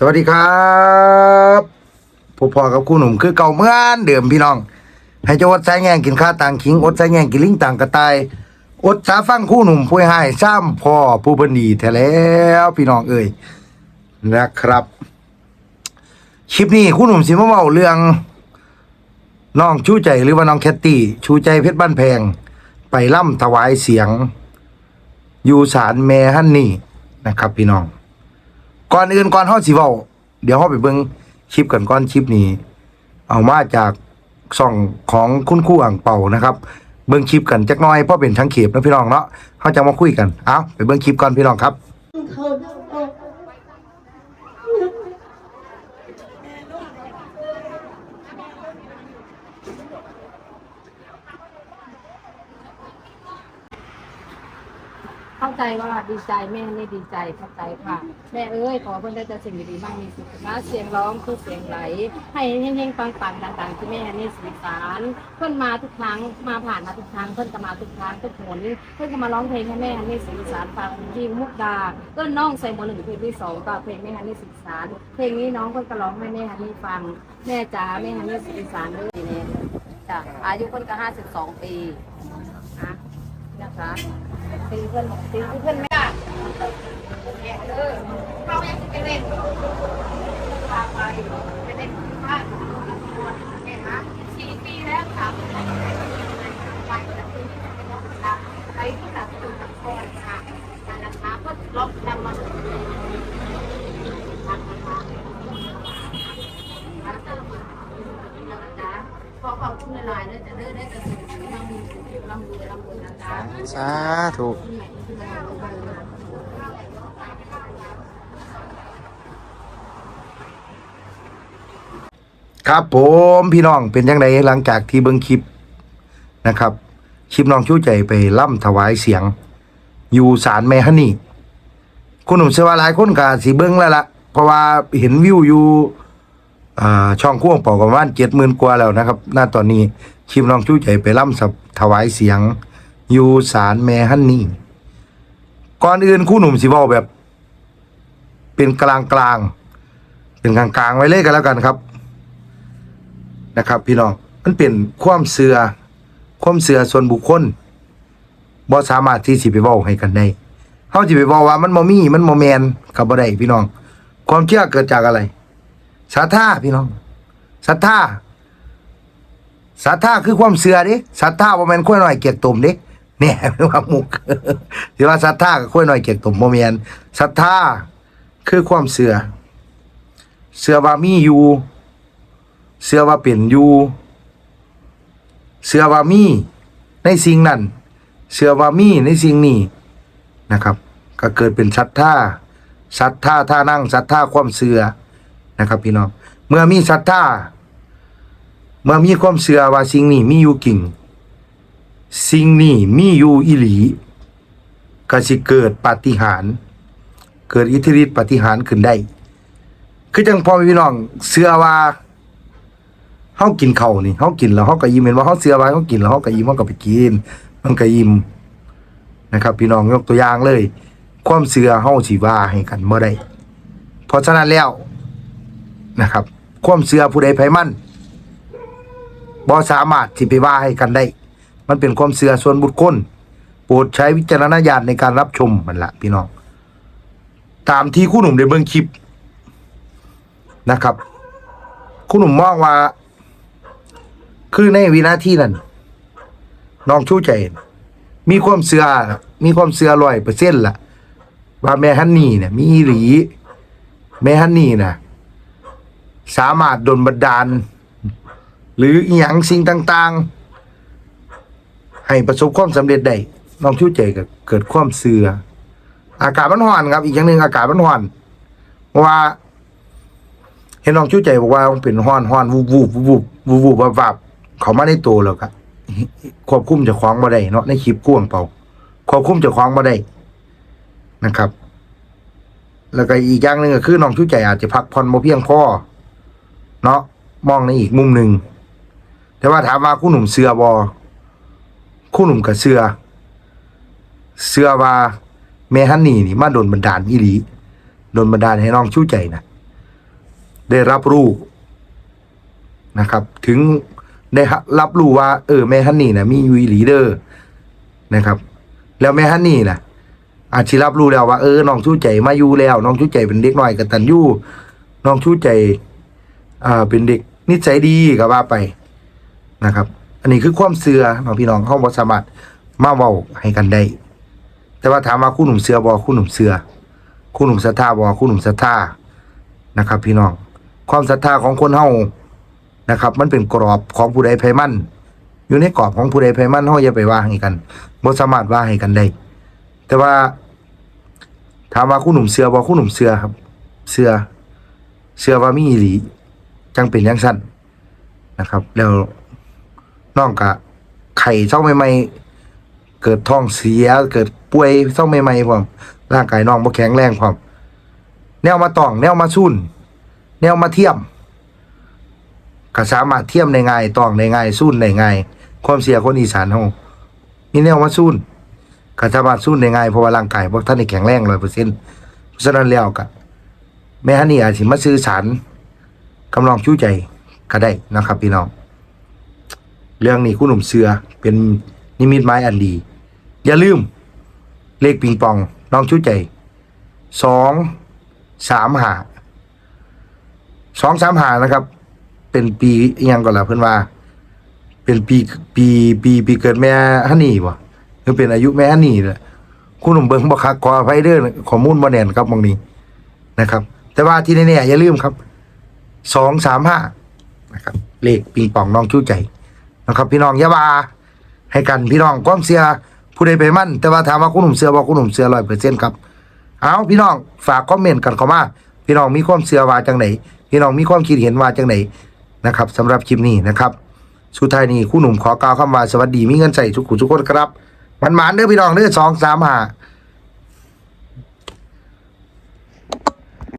สวัสดีครับพบพอกับคู่หนุ่มคือเก่าเมื่อนเดิมพี่น้อง ให้เจ้าอดสายแง่งกินข้าวต่างขิงอดสายแง่งกินลิงต่างกระต่ายอดสาฟังคู่หนุ่มผู้ให้ซ้ำพ่อผู้เพิ่นดีแท้แล้วพี่น้องเอ้ยนะครับคลิปนี้คู่หนุ่มสิมาเว้าเรื่องน้องชูใจหรือว่าน้องแคตตี้ชูใจเพชรบ้านแพง ไปล่ำถวายเสียง อยู่ศาลแม่ฮันนี่นะครับ พี่น้อง ก่อนอื่นก่อนเฮาสิเว้าเดี๋ยวเฮาไปเบิ่งคลิปกันก่อนคลิปนี้ เอามาจากช่องของคุณคู่อ่างเป่านะครับ เบิ่งคลิปกันจักหน้อยเพราะเป็นทั้งเขบนะพี่น้องเนาะเฮาจะมาคุยกัน เอาไปเบิ่งคลิปก่อนพี่น้องครับ เขา ข้าใจว่าดีใจแม่นี่ดีใจเข้าใจค่ะ แม่เอ้ยขอเพื่อนได้แต่สิ่งดีๆมากมีสุขนะเสียงร้องคือเสียงไหล ให้เฮงๆปังๆต่างๆที่แม่นี่สื่อสารเพื่อนมาทุกครั้งมาผ่านมาทุกครั้งเพื่อนก็มาทุกครั้งทุกหนเพื่อนก็มาร้องเพลงให้แม่นี่สื่อสารฟังที่มุกดาเพื่อนน้องใส่หมวหนึ่งเพลงที่สองก็เพลงแม่ฮันนี่สื่อสารเพลงนี้น้องเพื่อนก็ร้องให้แม่ฮันนี่ฟัง แม่จ๋าแม่ฮันนี่สื่อสารด้วยเนี่ยจ้ะอายุเพื่อนก็ห้าสิบสองปี นะคะตีเพื่อนตีเพื่อนแม่ขอ ขอบคุณหลายๆด้วยจะเลิกได้จะถึงร่ำรวยร่ำรวยร่ำรวยนะคะสาธุครับผมพี่น้องเป็นยังไงหลังจากที่เบิ่งคลิปนะครับ คลิปน้องชู้ใจไปล่ำถวายเสียง อยู่ศาลแม่ฮันนี่คุณหนุ่มเชื่อว่าหลายคนก็สิเบิ่งแล้วล่ะเพราะว่าเห็นวิวอยู่ ช่องพ่วงเป่าประมาณเจ็ดหมื่นกว่าแล้วนะครับณตอนนี้คลิปน้องชู้ใจไปล่ำสับถวายเสียงอยู่ศาลแม่ฮันนี่ก่อนอื่นคู่หนุ่มสิเว้าแบบ เป็นกลางกลางเป็นกลางกลางไว้เลยกันแล้วกันครับ นะครับ พี่น้องมันเป็นความเสือความเสือส่วนบุคคลบ่สามารถที่สิไปเว้าให้กันได้เฮาสิไปเว้าว่ามันบ่มีมันบ่แมนก็บ่ได้พี่น้อง ความเชื่อเกิดจากอะไร ศรัทธาพี่น้องศรัทธาศรัทธาคือความเชื่อด้ศรัทธาบ่แม่นข้อยน้อยเกียกตุ่มด้เนี่ยเป็นว่ามุกที่ว่าศรัทธากับข้อยน้อยเกียกตุ่มบ่แมนศรัทธาคือความเชื่อเชื่อว่ามีอยู่เชื่อว่าเป็นอยู่เชื่อว่ามีในสิ่งนั้นเชื่อว่ามีในสิ่งนี้นะครับ ก็เกิดเป็นศรัทธาศรัทธาท่านั่งศรัทธาความเชื่อ นะครับพี่น้อง เมื่อมีศรัทธาเมื่อมีความเชื่อว่าสิ่งนี้มีอยู่จริงสิ่งนี้มีอยู่อีหลีก็สิเกิดปาฏิหาริย์เกิดอิทธิฤทธิปาฏิหาริย์ขึ้นได้ คือจังพ่อพี่น้องเชื่อว่าเฮากินเขานี่เฮากินแล้วเฮาก็ยิ้มเห็นว่าเฮาเสือไว้เฮากินแล้วเฮาก็ยิ้มเฮาก็ไปกินมันก็ยิ้มนะครับ พี่น้องยกตัวอย่างเลย ความเสือเฮาสิว่าให้กันบ่ได้เพราะฉะนั้นแล้ว นะครับ ความเสือผู้ใดไผมันบ่สามารถที่ไปว่าให้กันได้ มันเป็นความเสือส่วนบุคคลโปรดใช้วิจารณญาณในการรับชมมันละพี่น้อง ตามที่คุณหนุ่มได้เบิ่งคลิปนะครับคุณหนุ่มมองว่า คือในวินาทีนั้นน้องชูใจ มีความเสือมีความเสือร้อยเปอร์เซ็นต์ละว่าแม่ฮันนี่เนี่ยมีอีหลีแม่ฮันนี่นะ สามารถดลบันดาล หรืออีหยังสิ่งต่าง ๆ ให้ประสบความสำเร็จได้น้องชูใจก็เกิดความเสืออากาศมันร้อนครับ อีกอย่างหนึ่งอากาศมันร้อนเพราะว่า เห็นน้องชูใจบอกว่ามันเป็นห้อนห้อนวูบวูบวูบวูบวูบวับวับเขามาในตัวแล้วก็ควบคุมจะคล้องมาได้เนาะในคลิปกวงเปล่าควบคุมจะคล้องมาได้นะครับ แล้วก็อีกอย่างหนึ่งก็คือน้องชูใจอาจจะพักผ่อนบ่เพียงพอ เนาะมองในอีกมุมหนึ่งแต่ว่าถามว่าคู่หนุ่มเสือบอคู่หนุ่มกับเสือ เสือว่าแม่ฮันนี่นี่มาโดนบันดาลอีหลีโดนบันดาลให้น้องชู้ใจนะได้รับรู้นะครับ ถึงได้รับรู้ว่า เออแม่ฮันนี่นะมีอยูอีหลีเดอร์นะครับ แล้วแม่ฮันนี่นะอาจจะรับรู้แล้วว่าเออน้องชู้ใจมาอยู่แล้ว น้องชู้ใจเป็นเด็กน้อยกับตัญญูน้องชู้ใจ อ่าเป็นเด็กนิสัยดีก็ว่าไปนะครับ อันนี้คือความเสือน้องพี่น้องเขาบ่สามารถมาเว้าให้กันได้ แต่ว่าถามว่าคู่หนุ่มเสือบ่คู่หนุ่มเสือคู่หนุ่มศรัทธาบ่คู่หนุ่มศรัทธานะครับ พี่น้อง ความศรัทธาของคนเฮานะครับ มันเป็นกรอบของผู้ใดไผมันอยู่ในกรอบของผู้ใดไผมันเฮาอย่าไปว่าให้กันบ่สามารถว่าให้กันได้ แต่ว่า ถามว่าคู่หนุ่มเสือบ่คู่หนุ่มเสือครับ เสือเสือว่ามีอีหลี จังเป็นยังสั้นนะครับ แล้วน้องกะไข่เศร้าใหม่ๆเกิดท้องเสีย เกิดป่วยเศร้าใหม่ๆพร้อมร่างกายน้องบ่แข็งแรงพร้อมแนวมาตอง แนวมาสุ่นแนวมาเทียมก็สามารถเทียมได้ง่ายตองได้ง่ายสุ่นได้ง่ายความเสียคนอีสานเฮามีแนวมาสุ่นก็สามารถสุ่นได้ง่ายเพราะว่าร่างกายบ่ท่านแข็งแรง100%เพราะฉะนั้นแล้วก็แม่ฮันนี่อาจสิมาสื่อสาร กำลังชู้ใจก็ได้นะครับ พี่น้อง เรื่องนี้คุณหนุ่มเสือเป็นนิมิตไม้อันดี อย่าลืม เลขปิงปองน้องชู้ใจสองสามหาสองสามหานะครับ เป็นปียังก่อนละเพื่อนว่า เป็นปีปีปีปีเกิดแม่ฮันนี่บ่หรือเป็นอายุแม่ฮันนี่แหละคุณหนุ่มเบิ้งบ่คักขออภัยเด้อขอมูลบ่แน่นครับบางนี้นะครับ แต่ว่าที่แน่ๆอย่าลืมครับ สองสามห้านะครับ เลขปิงปองน้องชู้ใจนะครับ พี่น้องยาบาให้กันพี่น้องความเสียผู้ใดไปมั่น แต่ว่าถามว่าคุณหนุ่มเสือบอกคุณหนุ่มเสือร้อยเปอร์เซ็นต์ครับเอาพี่น้องฝากคอมเมนต์กันเข้ามาพี่น้องมีความเสือว่าจังไหนพี่น้องมีความคิดเห็นว่าจังไหนนะครับสำหรับคลิปนี้นะครับ สุดท้ายนี้คุณหนุ่มขอกล่าวคำว่าสวัสดีมีเงินใส่ทุกขุทุกคนครับมันหมานเด้อพี่น้องเด้อสองสามห้า